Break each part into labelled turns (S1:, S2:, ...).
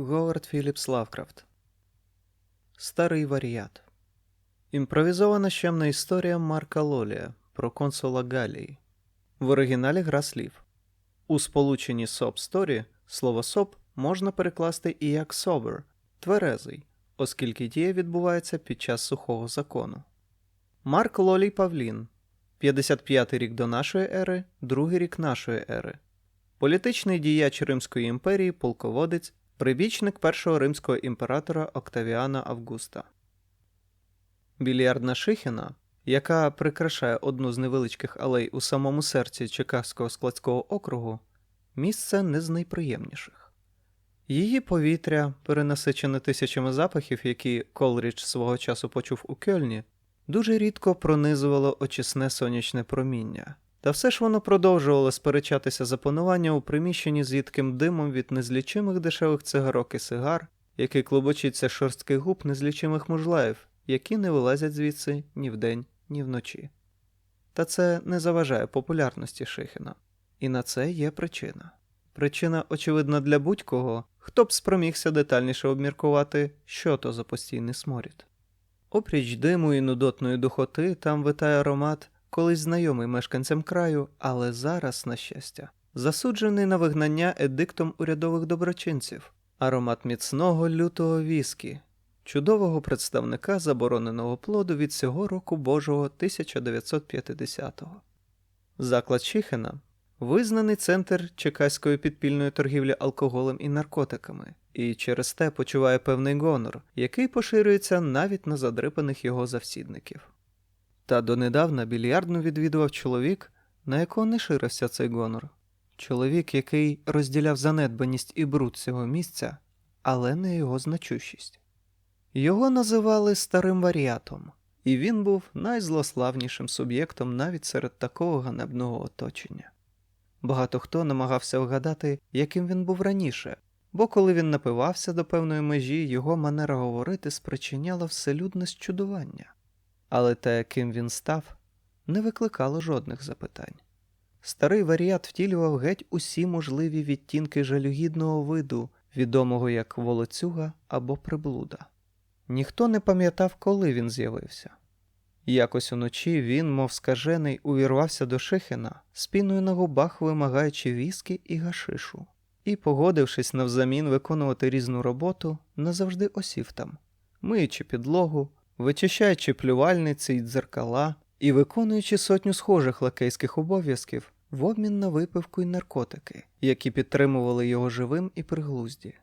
S1: Говард Філіпс Лавкрафт Старий варіат Імпровізована щемна історія Марка Лолія про консула Галії. В оригіналі гра слів. У сполученні SOP Story слово SOP можна перекласти і як sober – тверезий, оскільки дія відбувається під час сухого закону. Марк Лолій Павлін 55 рік до нашої ери, другий рік нашої ери. Політичний діяч Римської імперії, полководець, прибічник першого римського імператора Октавіана Августа. Більярдна Шихіна, яка прикрашає одну з невеличких алей у самому серці Чикагського складського округу, місце не з найприємніших. Її повітря, перенасичене тисячами запахів, які Колріч свого часу почув у Кельні, дуже рідко пронизувало очисне сонячне проміння. Та все ж воно продовжувало сперечатися за панування у приміщенні з їдким димом від незлічимих дешевих цигарок і сигар, який клубочиться шорстких губ незлічимих мужлаїв, які не вилазять звідси ні вдень, ні вночі. Та це не заважає популярності Шихіна. І на це є причина. Причина, очевидна для будь-кого, хто б спромігся детальніше обміркувати, що то за постійний сморід. Опріч диму і нудотної духоти там витає аромат, колись знайомий мешканцям краю, але зараз, на щастя, засуджений на вигнання едиктом урядових доброчинців, аромат міцного лютого віскі, чудового представника забороненого плоду від цього року Божого 1950-го. Заклад Чіхена визнаний центр чекаської підпільної торгівлі алкоголем і наркотиками, і через те почуває певний гонор, який поширюється навіть на задрипаних його завсідників. Та донедавна більярдну відвідував чоловік, на якого не ширився цей гонор. Чоловік, який розділяв занедбаність і бруд цього місця, але не його значущість. Його називали старим варіатом, і він був найзлославнішим суб'єктом навіть серед такого ганебного оточення. Багато хто намагався вгадати, яким він був раніше, бо коли він напивався до певної межі, його манера говорити спричиняла вселюдне щудування. Але те, ким він став, не викликало жодних запитань. Старий варіат втілював геть усі можливі відтінки жалюгідного виду, відомого як волоцюга або приблуда. Ніхто не пам'ятав, коли він з'явився. Якось уночі він, мов скажений, увірвався до Шихина, спіною на губах вимагаючи віскі і гашишу, і, погодившись навзамін виконувати різну роботу, назавжди осів там, миючи підлогу, вичищаючи плювальниці й дзеркала і виконуючи сотню схожих лакейських обов'язків в обмін на випивку й наркотики, які підтримували його живим і приглузді.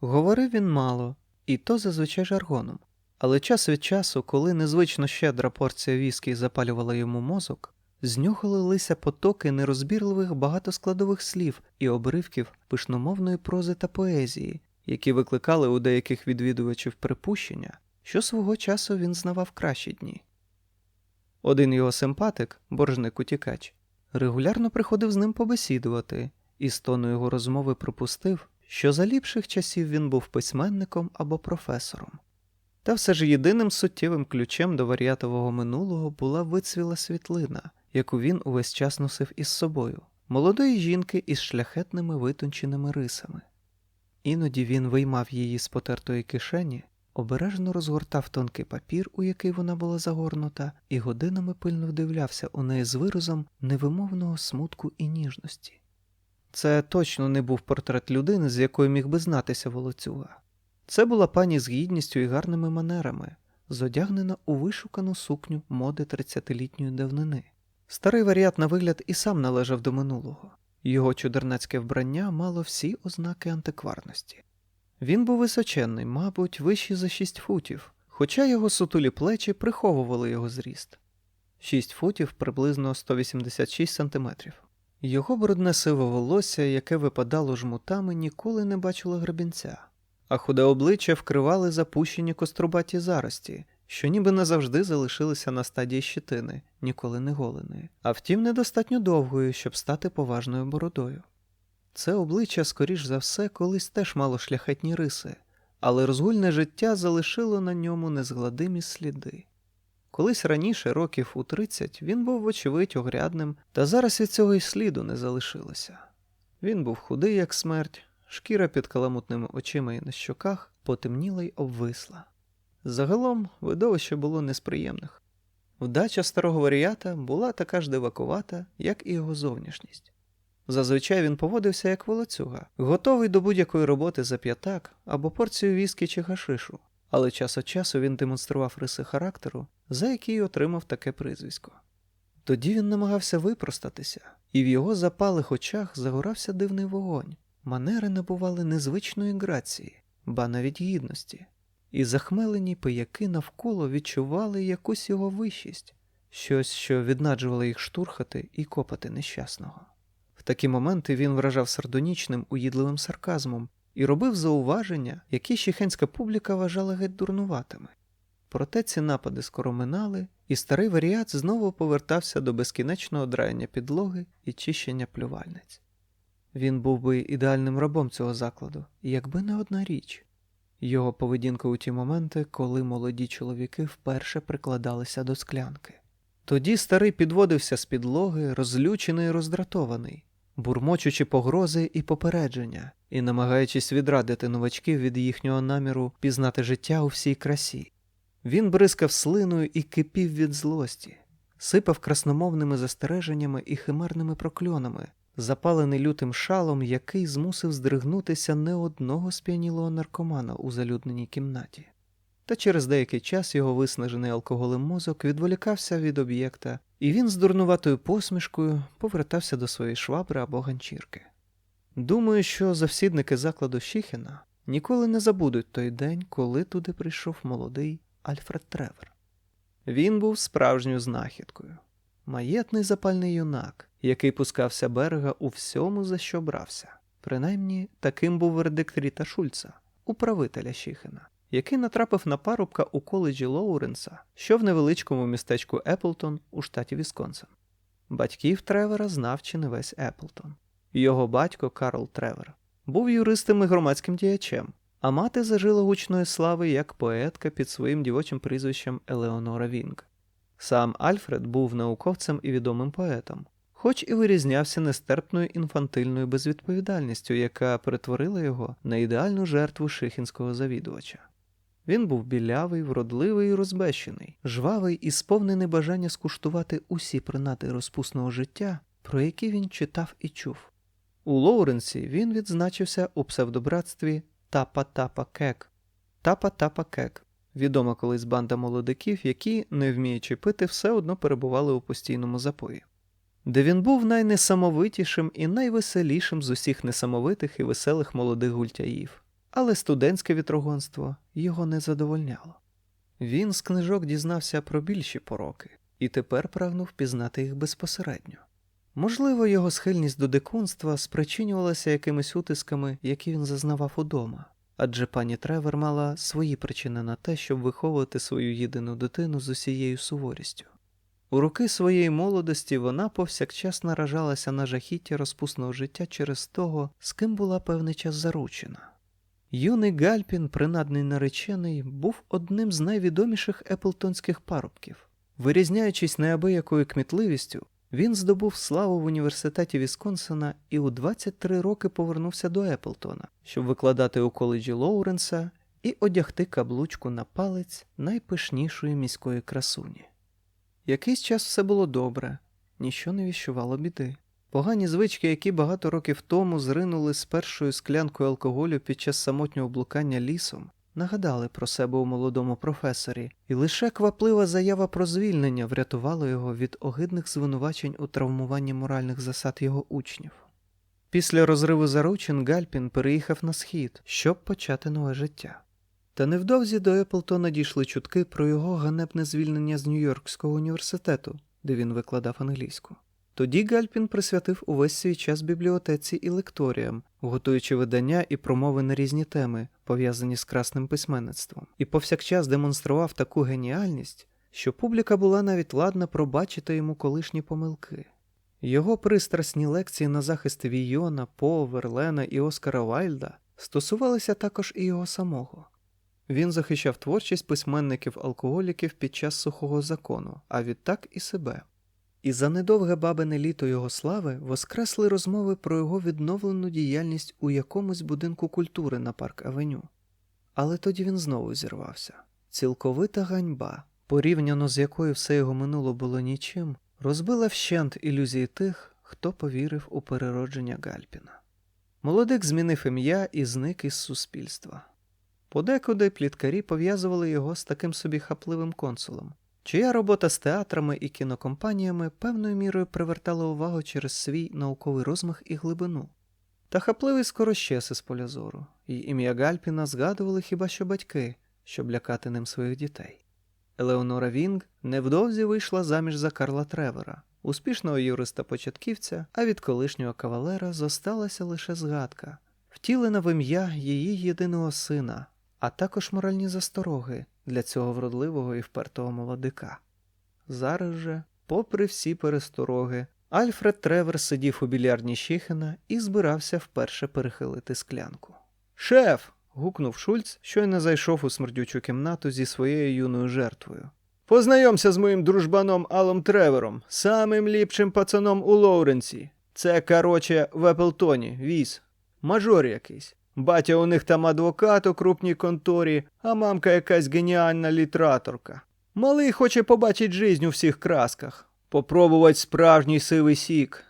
S1: Говорив він мало, і то зазвичай жаргоном. Але час від часу, коли незвично щедра порція віскі запалювала йому мозок, з нього лилися потоки нерозбірливих багатоскладових слів і обривків пишномовної прози та поезії, які викликали у деяких відвідувачів припущення, що свого часу він знавав кращі дні. Один його симпатик, боржник утікач, регулярно приходив з ним побесідувати, і з тону його розмови припустив, що за ліпших часів він був письменником або професором. Та все ж єдиним суттєвим ключем до варіатового минулого була вицвіла світлина, яку він увесь час носив із собою, молодої жінки із шляхетними витонченими рисами. Іноді він виймав її з потертої кишені, обережно розгортав тонкий папір, у який вона була загорнута, і годинами пильно вдивлявся у неї з виразом невимовного смутку і ніжності. Це точно не був портрет людини, з якою міг би знатися волоцюга. Це була пані з гідністю і гарними манерами, зодягнена у вишукану сукню моди 30-літньої давнини. Старий варіат на вигляд і сам належав до минулого. Його чудернацьке вбрання мало всі ознаки антикварності. Він був височенний, мабуть, вищий за 6 футів, хоча його сутулі плечі приховували його зріст 6 футів приблизно 186 сантиметрів. Його брудне сиве волосся, яке випадало жмутами, ніколи не бачило гребінця а худе обличчя вкривали запущені кострубаті зарості, що ніби назавжди залишилися на стадії щитини, ніколи не голеної, а втім, недостатньо довгою, щоб стати поважною бородою. Це обличчя, скоріш за все, колись теж мало шляхетні риси, але розгульне життя залишило на ньому незгладимі сліди. Колись раніше, років у 30, він був, вочевидь, огрядним, та зараз від цього й сліду не залишилося. Він був худий, як смерть, шкіра під каламутними очима і на щоках потемніла й обвисла. Загалом видовище було не з приємних. Вдача старого варіата була така ж дивакувата, як і його зовнішність. Зазвичай він поводився як волоцюга, готовий до будь-якої роботи за п'ятак або порцію віскі чи гашишу, але час від часу він демонстрував риси характеру, за які й отримав таке прізвисько. Тоді він намагався випростатися, і в його запалих очах загорався дивний вогонь. Манери набували незвичної грації, ба навіть гідності, і захмелені пияки навколо відчували якусь його вищість, щось, що віднаджувало їх штурхати і копати нещасного. Такі моменти він вражав сардонічним, уїдливим сарказмом і робив зауваження, які щехенська публіка вважала геть дурнуватими. Проте ці напади скоро минали, і старий варіат знову повертався до безкінечного драяння підлоги і чищення плювальниць. Він був би ідеальним рабом цього закладу, якби не одна річ його поведінка у ті моменти, коли молоді чоловіки вперше прикладалися до склянки. Тоді старий підводився з підлоги, розлючений і роздратований, бурмочучи погрози і попередження, і намагаючись відрадити новачків від їхнього наміру пізнати життя у всій красі. Він бризкав слиною і кипів від злості, сипав красномовними застереженнями і химерними прокльонами, запалений лютим шалом, який змусив здригнутися не одного сп'янілого наркомана у залюдненій кімнаті. Та через деякий час його виснажений алкоголем мозок відволікався від об'єкта, і він з дурнуватою посмішкою повертався до своєї швабри або ганчірки. Думаю, що завсідники закладу Шіхена ніколи не забудуть той день, коли туди прийшов молодий Альфред Тревер. Він був справжньою знахідкою, маєтний запальний юнак, який пускався берега у всьому, за що брався. Принаймні, таким був вердикт Ріта Шульца, управителя Шіхена, який натрапив на парубка у коледжі Лоуренса, що в невеличкому містечку Еплтон у штаті Вісконсин. Батьків Тревера знав чи не весь Еплтон. Його батько Карл Тревер був юристом і громадським діячем, а мати зажила гучної слави як поетка під своїм дівочим прізвищем Елеонора Вінг. Сам Альфред був науковцем і відомим поетом, хоч і вирізнявся нестерпною інфантильною безвідповідальністю, яка перетворила його на ідеальну жертву шихінського завідувача. Він був білявий, вродливий і розбещений, жвавий і сповнений бажання скуштувати усі принади розпусного життя, про які він читав і чув. У Лоуренсі він відзначився у псевдобратстві Тапа Тапа Кек. Тапа Тапа Кек відома колись банда молодиків, які, не вміючи пити, все одно перебували у постійному запої, де він був найнесамовитішим і найвеселішим з усіх несамовитих і веселих молодих гультяїв, але студентське вітрогонство його не задовольняло. Він з книжок дізнався про більші пороки і тепер прагнув пізнати їх безпосередньо. Можливо, його схильність до дикунства спричинювалася якимись утисками, які він зазнавав удома, адже пані Тревер мала свої причини на те, щоб виховувати свою єдину дитину з усією суворістю. У роки своєї молодості вона повсякчас наражалася на жахіття розпусного життя через того, з ким була певний час заручена. Юний Гальпін, принадний наречений, був одним з найвідоміших еплтонських парубків. Вирізняючись неабиякою кмітливістю, він здобув славу в університеті Вісконсина і у 23 роки повернувся до Еплтона, щоб викладати у коледжі Лоуренса і одягти каблучку на палець найпишнішої міської красуні. Якийсь час все було добре, ніщо не віщувало біди. Погані звички, які багато років тому зринули з першою склянкою алкоголю під час самотнього блукання лісом, нагадали про себе у молодому професорі, і лише кваплива заява про звільнення врятувала його від огидних звинувачень у травмуванні моральних засад його учнів. Після розриву заручин Гальпін переїхав на схід, щоб почати нове життя. Та невдовзі до Еплтона дійшли чутки про його ганебне звільнення з Нью-Йоркського університету, де він викладав англійську. Тоді Гальпін присвятив увесь свій час бібліотеці і лекторіям, готуючи видання і промови на різні теми, пов'язані з красним письменництвом, і повсякчас демонстрував таку геніальність, що публіка була навіть ладна пробачити йому колишні помилки. Його пристрасні лекції на захист Війона, По, Верлена і Оскара Вайльда стосувалися також і його самого. Він захищав творчість письменників-алкоголіків під час сухого закону, а відтак і себе. І за недовге бабине літо його слави воскресли розмови про його відновлену діяльність у якомусь будинку культури на парк Авеню. Але тоді він знову зірвався. Цілковита ганьба, порівняно з якою все його минуло було нічим, розбила вщент ілюзії тих, хто повірив у переродження Гальпіна. Молодик змінив ім'я і зник із суспільства. Подекуди пліткарі пов'язували його з таким собі хапливим консулом, чия робота з театрами і кінокомпаніями певною мірою привертала увагу через свій науковий розмах і глибину. Та хапливий скоро щез із поля зору, і ім'я Гальпіна згадували хіба що батьки, щоб лякати ним своїх дітей. Елеонора Вінг невдовзі вийшла заміж за Карла Тревора, успішного юриста-початківця, а від колишнього кавалера зосталася лише згадка, втілена в ім'я її єдиного сина, а також моральні застороги для цього вродливого і впертого молодика. Зараз же, попри всі перестороги, Альфред Тревер сидів у більярдні Щіхена і збирався вперше перехилити склянку. Шеф. гукнув Шульц, щойно зайшов у смердючу кімнату зі своєю юною жертвою. Познайомся з моїм дружбаном Алом Тревером, самим ліпшим пацаном у Лоуренсі. Це, короче, в Еплтоні, віз. Мажор якийсь. Батя у них там адвокат у крупній конторі, а мамка якась геніальна літераторка. Малий хоче побачить жизнь у всіх красках, попробувати справжній сивий сік.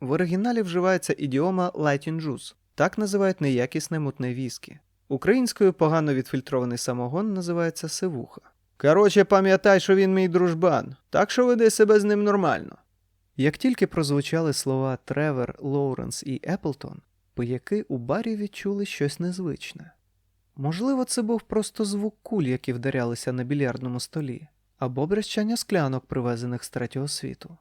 S1: В оригіналі вживається ідіома «light in juice». Так називають неякісне мутне віскі. Українською погано відфільтрований самогон називається сивуха. Короче, пам'ятай, що він мій дружбан, так що веди себе з ним нормально. Як тільки прозвучали слова Тревер, Лоуренс і Еплтон, пияки у барі відчули щось незвичне. Можливо, це був просто звук куль, які вдарялися на більярдному столі, або брещання склянок, привезених з третього світу.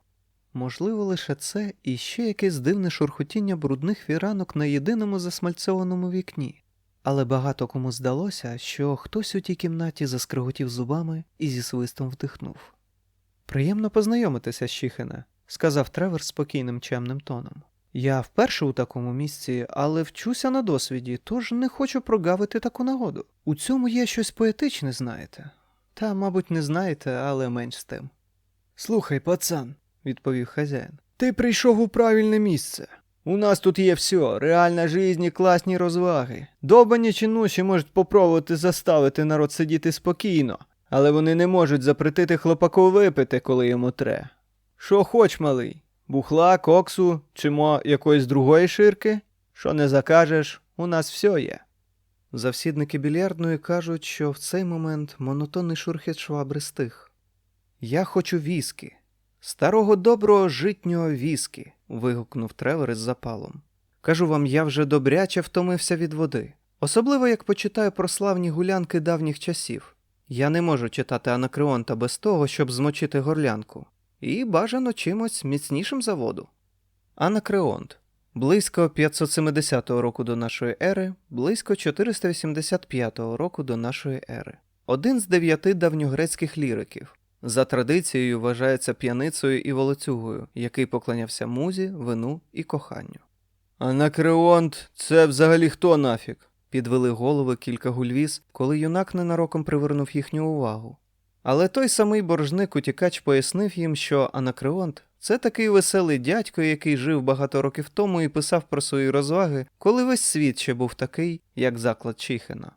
S1: Можливо, лише це і ще якесь дивне шурхотіння брудних фіранок на єдиному засмальцьованому вікні. Але багато кому здалося, що хтось у тій кімнаті заскриготів зубами і зі свистом вдихнув. Приємно познайомитися, Щіхине, сказав Тревер спокійним чемним тоном. Я вперше у такому місці, але вчуся на досвіді, тож не хочу прогавити таку нагоду. У цьому є щось поетичне, знаєте. Та, мабуть, не знаєте, але менш з тим. Слухай, пацан, відповів хазяїн, ти прийшов у правильне місце. У нас тут є все, реальна жизнь і класні розваги. Довбані чинуші можуть попробувати заставити народ сидіти спокійно, але вони не можуть запретити хлопаку випити, коли йому тре. Що хоч, малий? Бухла, коксу чи мо якоїсь другої ширки? Що не закажеш, у нас все є. Завсідники більярдної кажуть, що в цей момент монотонний шурхіт швабри стих. Я хочу віскі. Старого доброго житнього віскі. вигукнув Тревор із запалом. Кажу вам, я вже добряче втомився від води. Особливо як почитаю про славні гулянки давніх часів. Я не можу читати анакреонта без того, щоб змочити горлянку, і бажано чимось міцнішим за воду. Анакреонт близько 570 року до нашої ери, близько 485 року до нашої ери. Один з дев'яти давньогрецьких ліриків. За традицією вважається п'яницею і волоцюгою, який поклонявся музі, вину і коханню. Анакреонт це взагалі хто нафік? підвели голови кілька гульвіз, коли юнак ненароком привернув їхню увагу. Але той самий боржник утікач пояснив їм, що Анакреонт це такий веселий дядько, який жив багато років тому і писав про свої розваги, коли весь світ ще був такий, як заклад Чіхена.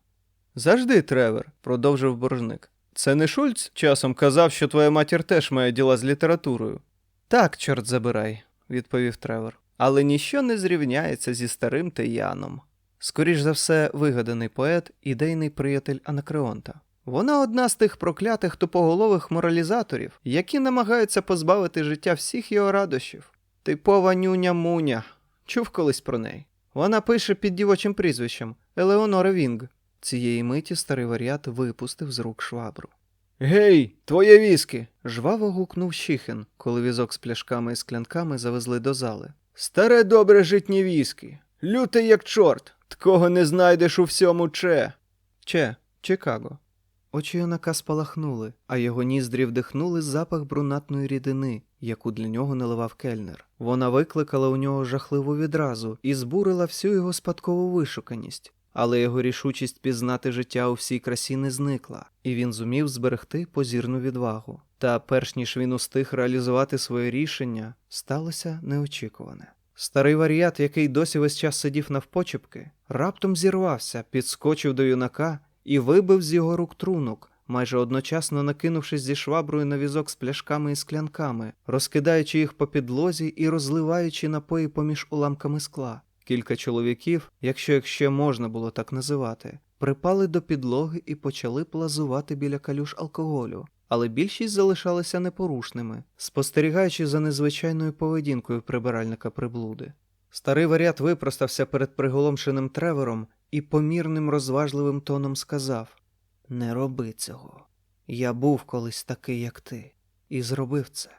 S1: Завжди, Тревер, продовжив боржник. Це не Шульц часом казав, що твоя матір теж має діла з літературою. Так, чорт забирай, відповів Тревор. Але ніщо не зрівняється зі старим Теяном. Скоріш за все, вигаданий поет, ідейний приятель Анакреонта. Вона одна з тих проклятих тупоголових моралізаторів, які намагаються позбавити життя всіх його радощів. Типова нюня муня. Чув колись про неї. Вона пише під дівочим прізвищем Елеонора Вінг. Цієї миті старий варіат випустив з рук швабру. Гей, твоє віскі. жваво гукнув Щіхин, коли візок з пляшками і склянками завезли до зали. Старе добре житнє віскі. Лютий як чорт. Такого не знайдеш у всьому че. Че, Чикаго. Очі юнака спалахнули, а його ніздрі вдихнули запах брунатної рідини, яку для нього наливав кельнер. Вона викликала у нього жахливу відразу і збурила всю його спадкову вишуканість. Але його рішучість пізнати життя у всій красі не зникла, і він зумів зберегти позірну відвагу. Та перш ніж він устиг реалізувати своє рішення, сталося неочікуване. Старий варіат, який досі весь час сидів навпочепки, раптом зірвався, підскочив до юнака і вибив з його рук трунок, майже одночасно накинувшись зі шваброю на візок з пляшками і склянками, розкидаючи їх по підлозі і розливаючи напої поміж уламками скла. Кілька чоловіків, якщо їх ще можна було так називати, припали до підлоги і почали плазувати біля калюш алкоголю, але більшість залишалися непорушними, спостерігаючи за незвичайною поведінкою прибиральника приблуди. Старий варіат випростався перед приголомшеним тревером і помірним розважливим тоном сказав: Не роби цього. Я був колись такий, як ти, і зробив це.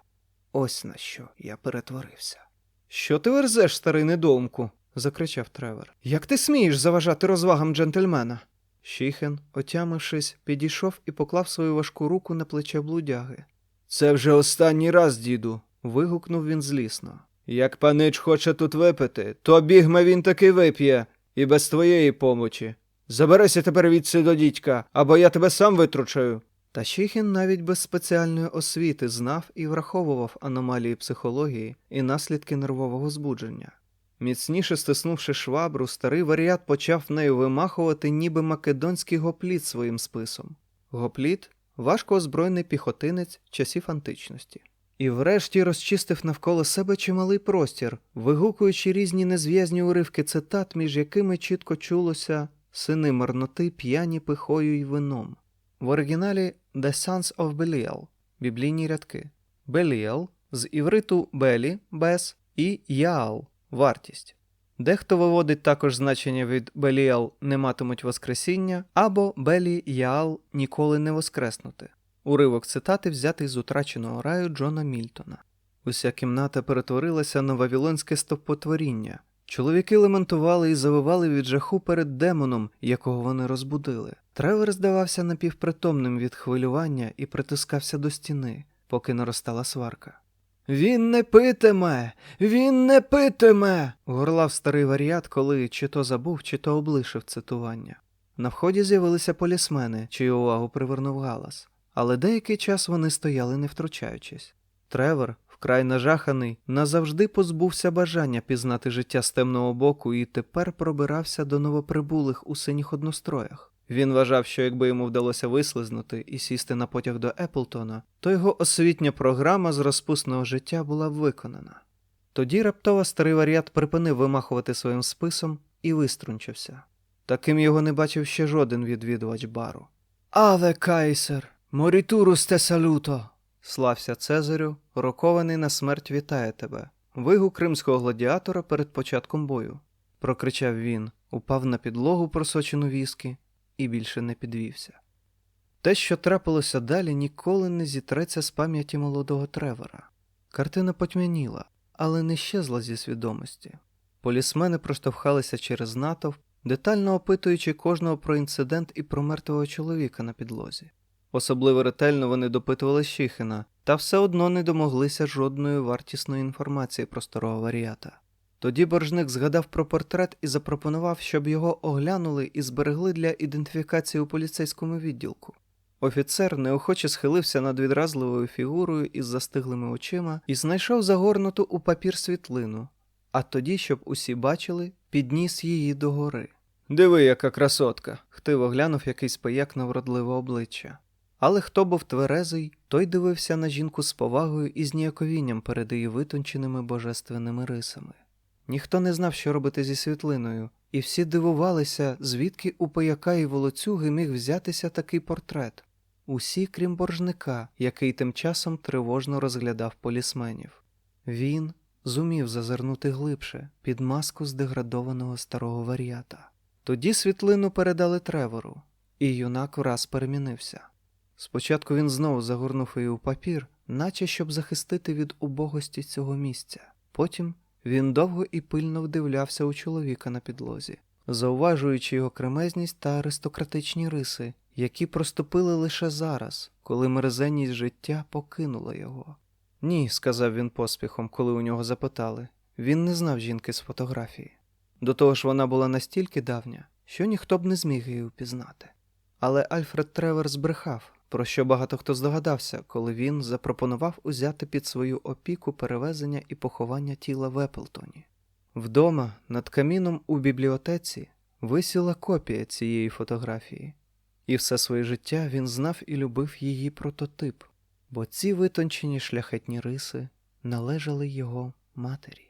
S1: Ось на що я перетворився. Що ти верзеш, старий недоумку? закричав Тревор. Як ти смієш заважати розвагам джентльмена? Шіхен, отямившись, підійшов і поклав свою важку руку на плече блудяги. Це вже останній раз, діду. вигукнув він злісно. Як панич хоче тут випити, то бігме він таки вип'є, і без твоєї помочі. Заберися тепер відси до дідька, або я тебе сам витручаю. Та Шіхін навіть без спеціальної освіти знав і враховував аномалії психології і наслідки нервового збудження. Міцніше стиснувши швабру, старий варіат почав нею вимахувати, ніби македонський гопліт своїм списом. Гопліт важко озброєний піхотинець часів античності. І врешті розчистив навколо себе чималий простір, вигукуючи різні незв'язні уривки цитат, між якими чітко чулося сини марноти п'яні пихою й вином. В оригіналі The Sons of Belial біблійні рядки. Беліал з івриту Белі без і Яал вартість. Дехто виводить також значення від Беліал не матимуть воскресіння або Белі Яал ніколи не воскреснути. Уривок цитати взятий з утраченого раю Джона Мільтона. Уся кімната перетворилася на вавілонське стовпотворіння. Чоловіки лементували і завивали від жаху перед демоном, якого вони розбудили. Тревер здавався напівпритомним від хвилювання і притискався до стіни, поки наростала сварка. Він не питиме, він не питиме. горлав старий варіат, коли чи то забув, чи то облишив цитування. На вході з'явилися полісмени, чию увагу привернув галас, але деякий час вони стояли не втручаючись. Тревор, вкрай нажаханий, назавжди позбувся бажання пізнати життя з темного боку і тепер пробирався до новоприбулих у синіх одностроях. Він вважав, що якби йому вдалося вислизнути і сісти на потяг до Еплтона, то його освітня програма з розпусного життя була б виконана. Тоді раптово старий варіат припинив вимахувати своїм списом і виструнчився. Таким його не бачив ще жоден відвідувач бару. Аве кайсер, морітурус те салюто. Слався Цезарю, рокований на смерть вітає тебе. Вигук кримського гладіатора перед початком бою. прокричав він, упав на підлогу, просочену віскі, і більше не підвівся. Те, що трапилося далі, ніколи не зітреться з пам'яті молодого Тревора. Картина потьмяніла, але не щезла зі свідомості. Полісмени проштовхалися через натовп, детально опитуючи кожного про інцидент і про мертвого чоловіка на підлозі. Особливо ретельно вони допитували Щихина, та все одно не домоглися жодної вартісної інформації про старого варіата. Тоді боржник згадав про портрет і запропонував, щоб його оглянули і зберегли для ідентифікації у поліцейському відділку. Офіцер неохоче схилився над відразливою фігурою із застиглими очима і знайшов загорнуту у папір світлину, а тоді, щоб усі бачили, підніс її догори. Диви, яка красотка. хтиво глянув якийсь пияк на вродливе обличчя. Але хто був тверезий, той дивився на жінку з повагою і зніяковінням перед її витонченими божественними рисами. Ніхто не знав, що робити зі світлиною, і всі дивувалися, звідки у пияка і волоцюги міг взятися такий портрет. Усі, крім боржника, який тим часом тривожно розглядав полісменів. Він зумів зазирнути глибше під маску здеградованого старого варіата. Тоді світлину передали тревору, і юнак враз перемінився. Спочатку він знову загорнув її у папір, наче щоб захистити від убогості цього місця. Потім він довго і пильно вдивлявся у чоловіка на підлозі, зауважуючи його кремезність та аристократичні риси, які проступили лише зараз, коли мерзенність життя покинула його. Ні, сказав він поспіхом, коли у нього запитали. Він не знав жінки з фотографії. До того ж, вона була настільки давня, що ніхто б не зміг її впізнати. Але Альфред Тревер збрехав, про що багато хто здогадався, коли він запропонував узяти під свою опіку перевезення і поховання тіла в Еплтоні. Вдома, над каміном у бібліотеці, висіла копія цієї фотографії, і все своє життя він знав і любив її прототип, бо ці витончені шляхетні риси належали його матері.